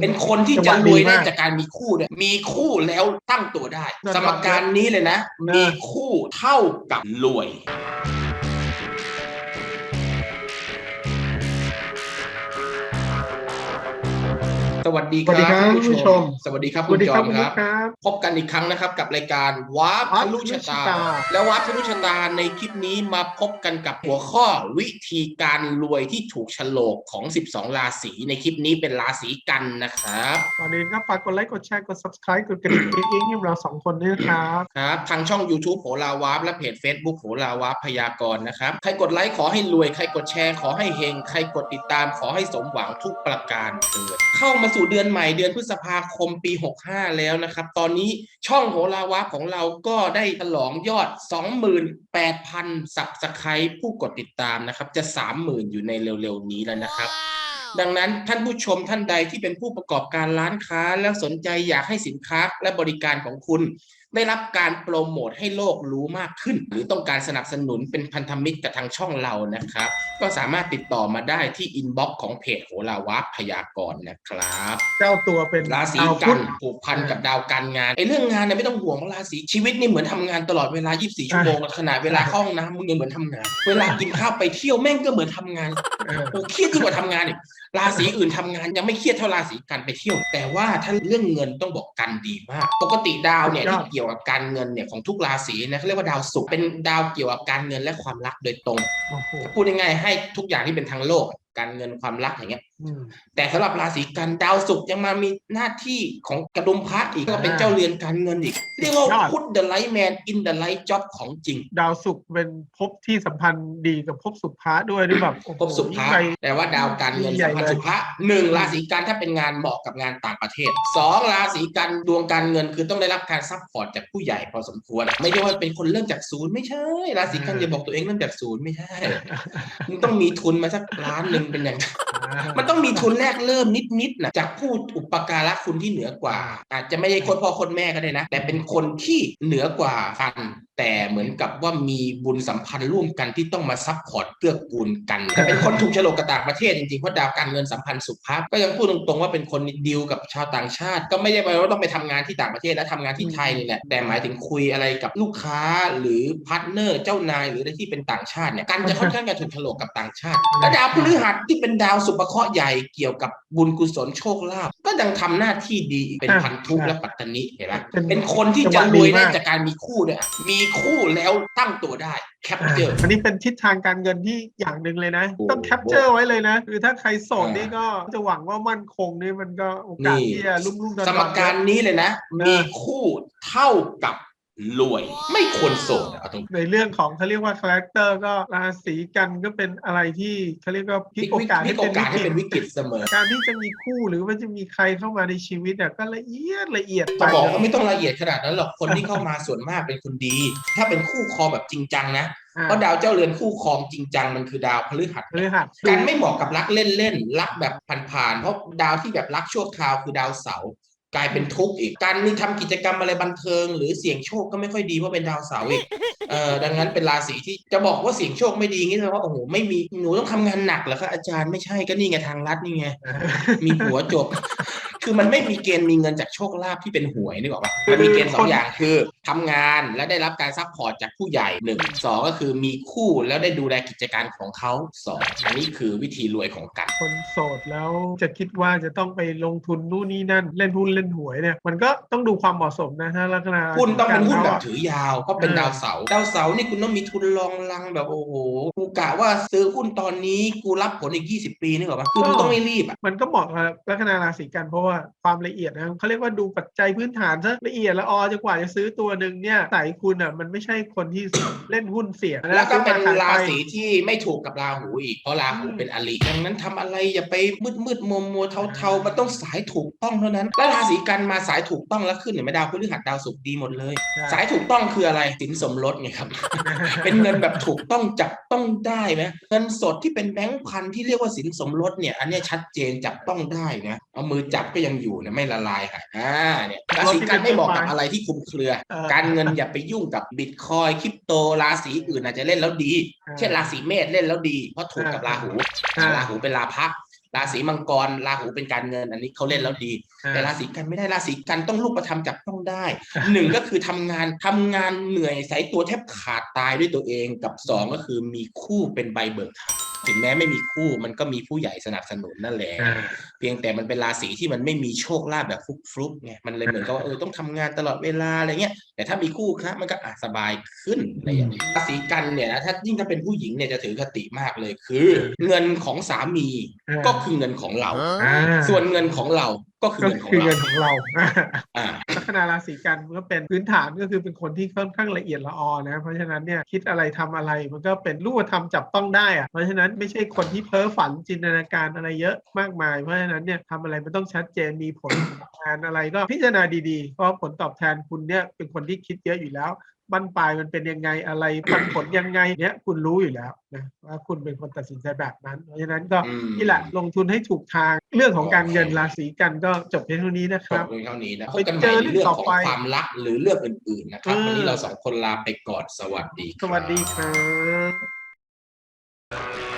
เป็นคนที่จะรวยได้จากการมีคู่เนี่ยมีคู่แล้วตั้งตัวได้ สมการนี้เลยนะ มีคู่เท่ากับรวย สวัสดีสวัสดีครับท่านผู้ชม สวัสดีครับสคุวัณสดีจคอรับมคุณคลูรับกครับ พบกันอีกครั้งนะครับกับรายการวาร์ปวาร์ทะปลุชะตาทะลุชะตา และวาร์ปทะลุชะตาในคลิปนี้มาพบกันกับหัวข้อวิธีการรวยที่ถูกโฉลกของ 12 ราศีในคลิปนี้เป็นราศีกันนะครับก่อนอื่นก็ฝากกดไลค์กดแชร์กด subscribe กดกระดิ่งกิ๊งๆให้เราสองคนด้วยนะครับครับ ทางช่อง YouTube โหราวาร์ปและเพจ Facebook โหราวาร์ปพยากรณ์นะครับใครกดไลค์ขอให้รวยใครกดแชร์ขอให้เฮงใครกดติดตามขอให้สมหวังทุกประการเถิดเข้ามาสู่เดือนใหม่เดือนพฤษภาคมปี 65 แล้วนะครับ ตอนนี้ช่องโหราวาร์ปของเราก็ได้ฉลองยอด 28,000 สับสไครผู้กดติดตามนะครับ จะ 30,000 อยู่ในเร็วๆนี้แล้วนะครับ ดังนั้นท่านผู้ชมท่านใดที่เป็นผู้ประกอบการร้านค้า แล้วสนใจอยากให้สินค้าและบริการของคุณ ได้รับการโปรโมทให้โลกรู้มากขึ้น หรือต้องการสนับสนุนเป็นพันธมิตรกับทางช่องเรานะครับ ก็สามารถติดต่อมาได้ที่อินบ็อกซ์ของเพจโหราวับพยากรณ์นะครับ เจ้าตัวเป็นราศีดาวกัพุนธผูกพันกับดาวการงานไอ้เรื่องงานเนี่ยไม่ต้องห่วงเพราะราศีชีวิตนี่เหมือนทำงานตลอดเวลา 24 ชั่วโมงขนาดเวลาเข้าห้องน้ำมึงยังเหมือนทำงาน เวลากินข้าวไปเที่ยวแม่งก็เหมือนทำงานเออโอ้เครียดยิ่งกว่าทำงานอีกราศีอื่นทำงานยังไม่เครียดเท่าราศีกันไปเที่ยว แต่ว่าถ้าเรื่องเงินต้องบอกกันดีมาก ปกติดาวเนี่ยสุดยอที่ดเกี่ยวกับการเงินเนี่ยของทุกราศีนะเขาเรียกว่าดาวศุกร์เป็นดาวเกี่ยวกับการเงินและความรักโดยตรงโอ้โหพูดง่ายๆให้ทุกอย่างที่เป็นทางโลกการเงินความรักอย่างเงี้ยอืม แต่สำหรับราศีกันดาวศุกร์ยังมามีหน้าที่ของกระดุมพระอีกก็เป็นเจ้าเรือนการเงินอีก เรียกว่าสุดยอดพุทธ the right man in the right job ของจริง ดาวศุกร์เป็นภพที่สัมพันธ์ดีกับภพสุภะด้วยที่แบบโอ้โหภพสุภะยิ่งใหญ่แต่ว่าดาวการเงินยิ่งใหญ่สัมพันธ์เลยสุภะหนึ่งราศีกันถ้าเป็นงานเหมาะกับงานต่างประเทศสองราศีกันดวงการเงินคือต้องได้รับการซัพพอร์ตจากผู้ใหญ่พอสมควร ไม่ใช่ว่าเป็นคนเริ่มจากศูนย์ไม่ใช่ราศีกันอย่าบอกตัวเองเริ่มจากศูนย์ไม่ใช่มึงต้องมีทุนมาสักล้านหนึ่งเป็นอย่างมันต้องมีทุนแรกเริ่มนิดๆนะจากผู้อุปการะคุณที่เหนือกว่า อาจจะไม่ใช่คนพ่อคนแม่ก็ได้นะ แต่เป็นคนที่เหนือกว่ากัน แต่เหมือนกับว่ามีบุญสัมพันธ์ร่วมกันที่ต้องมาซัพพอร์ตเกื้อกูลกันเป็นคนถูกฉลกกับต่างประเทศจริงๆเพราะดาวการเงินสัมพันธ์สุภาพก็ยังพูดตรงๆว่าเป็นคนดีลกับชาวต่างชาติ ก็ไม่ได้แปลว่าต้องไปทำงานที่ต่างประเทศและทำงานที่ไทยนี่แหละแต่หมายถึงคุยอะไรกับลูกค้าหรือพาร์ทเนอร์เจ้านายหรืออะไรที่เป็นต่างชาติเนี่ยกันจะค่อนข้างจะถูกฉลกกับต่างชาติ และดาวพฤหัสที่เป็นดาวสุภเคราะห์ใหญ่เกี่ยวกับบุญกุศลโชคลาภก็ยังทำหน้าที่ดีเป็นอะพันธุใช่และปัตตนิเห็นไหมเป็นเป็นคนที่จัจะงหวะรวยได้ดีมากจากการมีคู่ด้วยมีคู่แล้วตั้งตัวได้แคปเจอร์อันนี้เป็นทิศทางการเงินที่อย่างหนึ่งเลยนะโอ้ต้องแคปเจอร์ไว้เลยนะ คือถ้าใครโสดอ่านี่นี่ก็จะหวังว่ามั่นคงนี่มันก็โอกาสนี่ที่จะลุ่มๆดอนๆสมการนี้เลยนะนะมีคู่เท่ากับ รวยไม่ควรโสดอะเอาตรงในเรื่องของเขาเรียกว่าคาแรคเตอร์ก็ราศีกันก็เป็นอะไรที่เขาเรียกว่าพลิกโอกาสพลิให้กโอเป็นกาสให้วิเป็นกฤวิตกฤตเสมอ การที่จะมีคู่หรือว่าจะมีใครเข้ามาในชีวิตเนี่ยก็ละเอียดละเอียดไปจะบอกว่าไม่ต้องละเอียดขนาดนั้นหรอกคนที่เข้ามาส่วนมากเป็นคนดี ถ้าเป็นคู่ครองแบบจริงจังนะอ่าเพราะดาวเจ้าเรือนคู่ครองจริงจังมันคือดาวพฤหัสพฤหัสการไม่เหมาะกับรักเล่นๆรักแบบผ่านๆเพราะดาวที่แบบรักชั่วคราวคือดาวเสาร์ กลายเป็นทุกข์อีกการมีทำกิจกรรมอะไรบันเทิง หรือเสี่ยงโชคก็ไม่ค่อยดีเพราะเป็นดาวเสาร์อีกเออดังนั้นเป็นราศีที่จะบอกว่าเสี่ยงโชคไม่ดีงี้แสดงว่าโอ้โหไม่มีหนูต้องทำงานหนักเหรอคะอาจารย์ไม่ใช่ก็นี่ไงทางรัฐนี่ไงมีหัวจบ คือมันไม่มีเกณฑ์มีเงินจากโชคลาภที่เป็นหวยนึกออกปะมันมีเกณฑ์สองอย่างคือทำงานและได้รับการซัพพอร์ตจากผู้ใหญ่หนึ่งสองก็คือมีคู่แล้วได้ดูแลกิจการของเขาสองอันนี้คือวิธีรวยของกัน คนโสดแล้วจะคิดว่าจะต้องไปลงทุนนู่นนี่นั่นเล่นหุ้นเล่นหวยเนี่ยมันก็ต้องดูความเหมาะสมนะฮะลักษณะหุ้นต้องเป็นหุ้นแบบการถือยาวเพราะเป็นเออดาวเสาร์ดาวเสาร์นี่คุณต้องมีทุนรองรังแบบโอ้โหกูกะว่าซื้อหุ้นตอนนี้กูรับผลอีก 20 ปีนึกออกปะคือมึงต้องไม่รีบอะมันก็เหมาะกับลัคนาราศีกันเพราะว่าความละเอียดนะเขาเรียกว่าดูปัจจัยพื้นฐานซะละเอียดละออจะกว่าจะซื้อตัวหนึ่งเนี่ยสายคุณอะมันไม่ใช่คนที่เล่นหุ้นเสี่ยงแล้วก็เป็นซื้อมขยราไปศีที่ไม่ถูกกับราหูอีกเพราะราหูอืมเป็นอริดังนั้นทำอะไรอย่าไปมืดมืดมัวมัวเทาเทาๆมันต้องสายถูกต้องเท่านั้น แล้วราศีกันมาสายถูกต้องแล้วขึ้นเนี่ยไม่ดาวพฤหัสดาวศุกร์ดีหมดเลย สายถูกต้องคืออะไรสินสมรสไงครับ เป็นเงินแบบถูกต้องจับต้องได้ไหมเงินสดที่เป็นแบงค์พันที่เรียกว่าสินสมรสเนี่ยอันเนี้ยชัดเจนจับต้องได้นะ เอามือจับก็ยังอยู่นะไม่ละลายค่ะอ่าเนี่ยราศีกันไม่เหมาะกับอะไรที่คลุมเครือเออการเงินอย่าไปยุ่งกับบิตคอยคริปโตราศีอื่นอาจจะเล่นแล้วดีอ่าเช่นราศีเมษเล่นแล้วดี เพราะถูกกับราหูอ่าราหูเป็นราพะราศีมังกรราหูเป็นการเงินอันนี้เขาเล่นแล้วดีอ่าแต่ราศีกันไม่ได้ราศีกันต้องรูปธรรมจับต้องได้หนึ่งก็คือทำงานทำงานเหนื่อยสายตัวแทบขาดตายด้วยตัวเองกับสองก็คือมีคู่เป็นใบเบิกทาง ถึงแม้ไม่มีคู่มันก็มีผู้ใหญ่สนับสนุนนั่นแหละอ่าเพียงแต่มันเป็นราศีที่มันไม่มีโชคลาภแบบฟลุกๆไงมันเลยเหมือนกับว่าเออต้องทำงานตลอดเวลาอะไรเงี้ยแต่ถ้ามีคู่ครับมันก็อะสบายขึ้นอะไรอย่างเงี้ยราศีกันเนี่ยนะถ้ายิ่งถ้าเป็นผู้หญิงเนี่ยจะถือคติมากเลยคือ เงินของสามีอ่าก็คือเงินของเราอ่าส่วนเงินของเรา ก็คือก็เงินของคือเราเงินของเราอ่าลัคนาราศีกันก็เป็นพื้นฐานก็คือเป็นคนที่ค่อนข้างละเอียดละออนะเพราะฉะนั้นเนี่ยคิดอะไรทำอะไรมันก็เป็นรูปธรรมจับต้องได้อะเพราะฉะนั้นไม่ใช่คนที่เพ้อฝันจินตนาการอะไรเยอะมากมาย เพราะฉะนั้นเนี่ยทำอะไรมันต้องชัดเจนมีผลตอบแทนอะไรก็พิจารณาดีๆ เพราะผลตอบแทนคุณเนี่ยเป็นคนที่คิดเยอะอยู่แล้ว บั้นปลายมันเป็นยังไงอะไรปันผลยังไงเนี่ยคุณรู้อยู่แล้วนะว่าคุณเป็นคนตัดสินใจแบบนั้น เพราะฉะนั้นก็อืมนี่แหละลงทุนให้ถูกทางเรื่องของการเงินราศีกันก็จบเพียงเท่านี้นะคจรับบเพียงเท่านี้นะพไปบกันใหเจม่อในเรื่องต่อของไปความรักหรือเรื่องอื่นๆนะครับเออวันนี้เราสองคนลาไปก่อนสวัสดีสวัสดีครับ